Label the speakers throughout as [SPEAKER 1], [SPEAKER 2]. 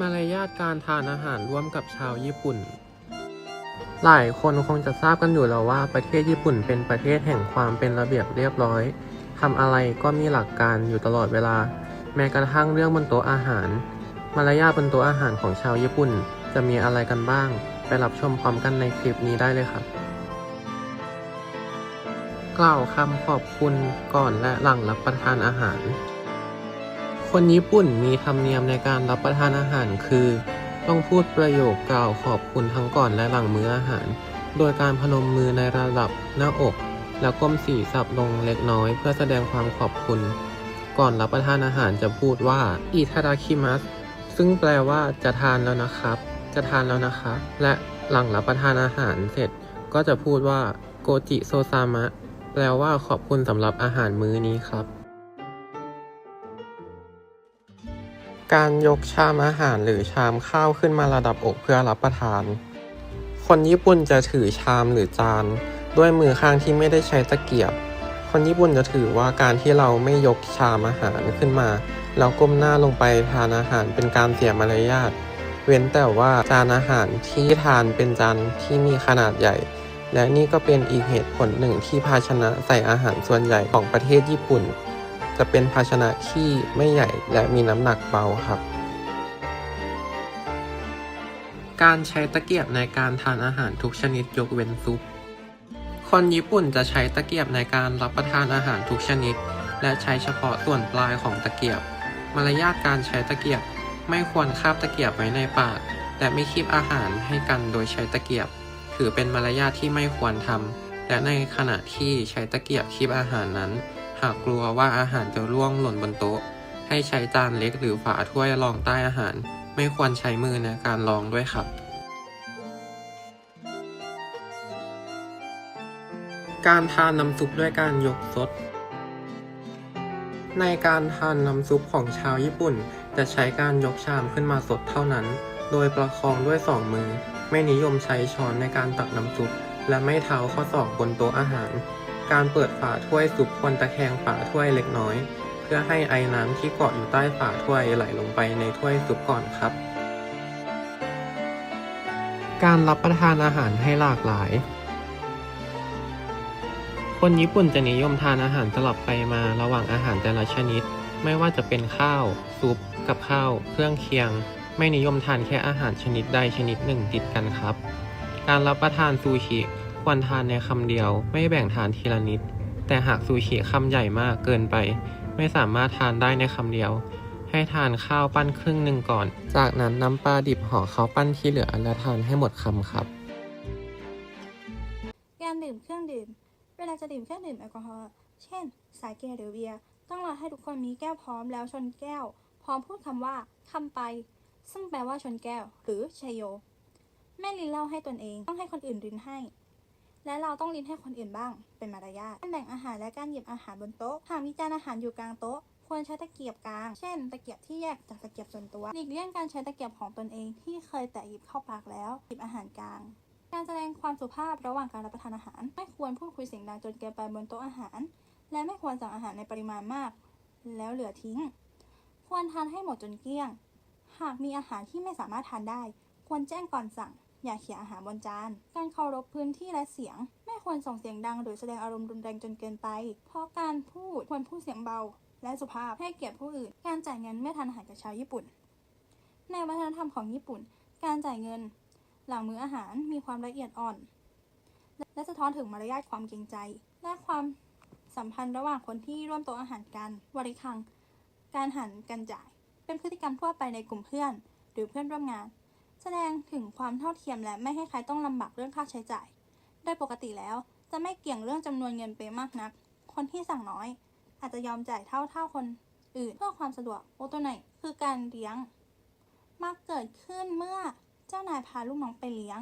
[SPEAKER 1] มารยาทการทานอาหารร่วมกับชาวญี่ปุ่น หลายคนคงจะทราบกันอยู่แล้วว่าประเทศญี่ปุ่นเป็นประเทศแห่งความเป็นระเบียบเรียบร้อยทำอะไรก็มีหลักการอยู่ตลอดเวลา แม้กระทั่งเรื่องบนโต๊ะอาหาร มารยาทบนโต๊ะอาหารของชาวญี่ปุ่น จะมีอะไรกันบ้าง ไปรับชมพร้อมกันในคลิปนี้ได้เลยครับกล่าวคำขอบคุณก่อนและหลังรับประทานอาหาร คนญี่ปุ่นมีธรรมเนียมในการรับประทานอาหารคือ ต้องพูดประโยคกล่าวขอบคุณทั้งก่อนและหลังมื้ออาหาร โดยการพนมมือในระดับหน้าอก แล้วก้มศีรษะลงเล็กน้อย เพื่อแสดงความขอบคุณ ก่อนรับประทานอาหารจะพูดว่าอิทาดาคิมัสซึ่งแปลว่าจะทานแล้วนะครับ จะทานแล้วนะครับและหลังรับประทานอาหารเสร็จ ก็จะพูดว่าโกจิโซซามะแปลว่าขอบคุณสำหรับอาหารมื้อนี้ครับ การยกชามอาหารหรือชามข้าวขึ้นมาระดับอกเพื่อรับประทาน คนญี่ปุ่นจะถือชามหรือจาน ด้วยมือข้างที่ไม่ได้ใช้ตะเกียบ คนญี่ปุ่นจะถือว่าการที่เราไม่ยกชามอาหารขึ้นมา แล้วก้มหน้าลงไปทานอาหารเป็นการเสียมารยาท เว้นแต่ว่าจานอาหารที่ทานเป็นจานที่มีขนาดใหญ่ และนี่ก็เป็นอีกเหตุผลหนึ่งที่ภาชนะใส่อาหารส่วนใหญ่ของประเทศญี่ปุ่น จะเป็นภาชนะที่ไม่ใหญ่และมีน้ำหนักเบาครับ การใช้ตะเกียบในการทานอาหารทุกชนิดยกเว้นซุป คนญี่ปุ่นจะใช้ตะเกียบในการรับประทานอาหารทุกชนิด และใช้เฉพาะส่วนปลายของตะเกียบ มารยาทการใช้ตะเกียบไม่ควรคาบตะเกียบไว้ในปากและไม่คีบอาหารให้กันโดยใช้ตะเกียบ ถือเป็นมารยาทที่ไม่ควรทำและในขณะที่ใช้ตะเกียบคีบอาหารนั้น หากกลัวว่าอาหารจะร่วงหล่นบนโต๊ะ ให้ใช้จานเล็กหรือฝาถ้วยรองใต้อาหาร ไม่ควรใช้มือในการรองด้วยครับ การทานน้ำซุปด้วยการยกซดในการทานน้ำซุปของชาวญี่ปุ่น จะใช้การยกชามขึ้นมาสดเท่านั้น โดยประคองด้วยสองมือ ไม่นิยมใช้ช้อนในการตักน้ำซุป และไม่เท้าข้อศอกบนโต๊ะอาหาร การเปิดฝาถ้วยซุปควรตะแคงฝาถ้วยเล็กน้อย เพื่อให้ไอน้ำที่เกาะอยู่ใต้ฝาถ้วยไหลลงไปในถ้วยซุปก่อนครับ การรับประทานอาหารให้หลากหลาย คนญี่ปุ่นจะนิยมทานอาหารสลับไปมาระหว่างอาหารแต่ละชนิด ไม่ว่าจะเป็นข้าว ซุป กับข้าว เครื่องเคียง ไม่นิยมทานแค่อาหารชนิดใดชนิดหนึ่งติดกันครับ การรับประทานซูชิ ควรทานในคำเดียว ไม่แบ่งทานทีละนิด แต่หากซูชิคำใหญ่มากเกินไป ไม่สามารถทานได้ในคำเดียว ให้ทานข้าวปั้นครึ่งหนึ่งก่อน จากนั้นนำปลาดิบห่อข้าวปั้นที่เหลือและทานให้หมดคำครับ
[SPEAKER 2] การดื่มเครื่องดื่ม เวลาจะดื่มเครื่องดื่มแอลกอฮอล์ เช่น สาเกหรือเบียร์ ต้องรอให้ทุกคนมีแก้วพร้อมแล้วชนแก้ว พร้อมพูดคำว่าคำไป ซึ่งแปลว่าชนแก้ว หรือชัยโย แม่ลินเล่าให้ตนเอง ต้องให้คนอื่นรินให้ และเราต้องรินให้คนอื่นบ้าง เป็นมารยาทการแบ่งอาหารและการหยิบอาหารบนโต๊ะ หากมีจานอาหารอยู่กลางโต๊ะ ควรใช้ตะเกียบกลาง เช่น ตะเกียบที่แยกจากตะเกียบส่วนตัว หลีกเลี่ยงการใช้ตะเกียบของตนเองที่เคยแตะหยิบเข้าปากแล้ว หยิบอาหารกลาง การแสดงความสุภาพระหว่างการรับประทานอาหาร ไม่ควรพูดคุยเสียงดังจนเกินไปบนโต๊ะอาหาร และไม่ควรสั่งอาหารในปริมาณมาก แล้วเหลือทิ้ง ควรทานให้หมดจนเกลี้ยง หากมีอาหารที่ไม่สามารถทานได้ ควรแจ้งก่อนสั่ง อย่าเขี่ยอาหารบนจาน การเคารพพื้นที่และเสียง ไม่ควรส่งเสียงดังหรือแสดงอารมณ์รุนแรงจนเกินไป เพราะการพูดควรพูดเสียงเบา และสุภาพให้เกียรติผู้อื่น การจ่ายเงินเมื่อทานอาหารกับชาวญี่ปุ่น ในวัฒนธรรมของญี่ปุ่น การจ่ายเงิน หลังมื้ออาหารมีความละเอียดอ่อน และสะท้อนถึงมารยาทความเกรงใจ และความสัมพันธ์ระหว่างคนที่ร่วมโต๊ะอาหารกันวริคัง การหันกันจ่าย เป็นพฤติกรรมทั่วไปในกลุ่มเพื่อน หรือเพื่อนร่วมงาน แสดงถึงความเท่าเทียมและไม่ให้ใครต้องลำบากเรื่องค่าใช้จ่าย โดยปกติแล้วจะไม่เกี่ยงเรื่องจำนวนเงินไปมากนัก คนที่สั่งน้อย อาจจะยอมจ่ายเท่าเท่าคนอื่นเพื่อความสะดวกโอโตไหนคือการเลี้ยง มักเกิดขึ้นเมื่อเจ้านายพาลูกน้องไปเลี้ยง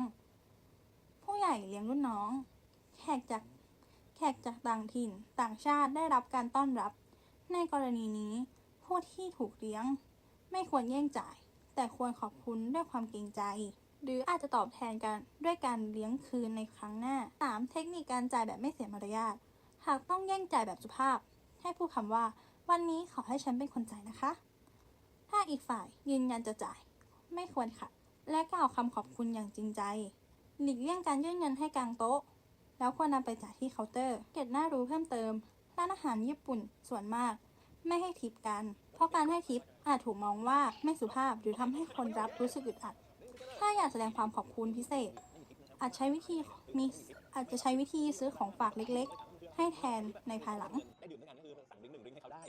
[SPEAKER 2] ผู้ใหญ่เลี้ยงรุ่นน้อง แขกจากแขกจากต่างถิ่น ต่างชาติได้รับการต้อนรับ ในกรณีนี้ ผู้ที่ถูกเลี้ยง ไม่ควรแย่งจ่าย แต่ควรขอบคุณด้วยความเกรงใจ หรืออาจจะตอบแทนกันด้วยการเลี้ยงคืนในครั้งหน้า 3. เทคนิคการจ่ายแบบไม่เสียมารยาท หากต้องแย่งจ่ายแบบสุภาพ ให้พูดคำว่า วันนี้ขอให้ฉันเป็นคนจ่ายนะคะ ถ้าอีกฝ่ายยืนยันจะจ่าย ไม่ควรขัดและกล่าวคำขอบคุณอย่างจริงใจ หลีกเลี่ยงการยื่นเงินให้กลางโต๊ะ แล้วควรนำไปจ่ายที่เคาน์เตอร์ เก็บหน้ารู้เพิ่มเติมร้านอาหารญี่ปุ่นส่วนมาก ไม่ให้ทิปกัน เพราะการให้ทิปอาจถูกมองว่าไม่สุภาพหรือทำให้คนรับรู้สึกอึดอัด ถ้าอยากแสดงความขอบคุณพิเศษ อาจใช้วิธีมีอาจจะใช้วิธีซื้อของฝากเล็กๆ ให้แทนในภายหลัง
[SPEAKER 3] ได้ดื่มด้วยกันก็คือสั่งดื่มหนึ่งดื่มให้เขาได้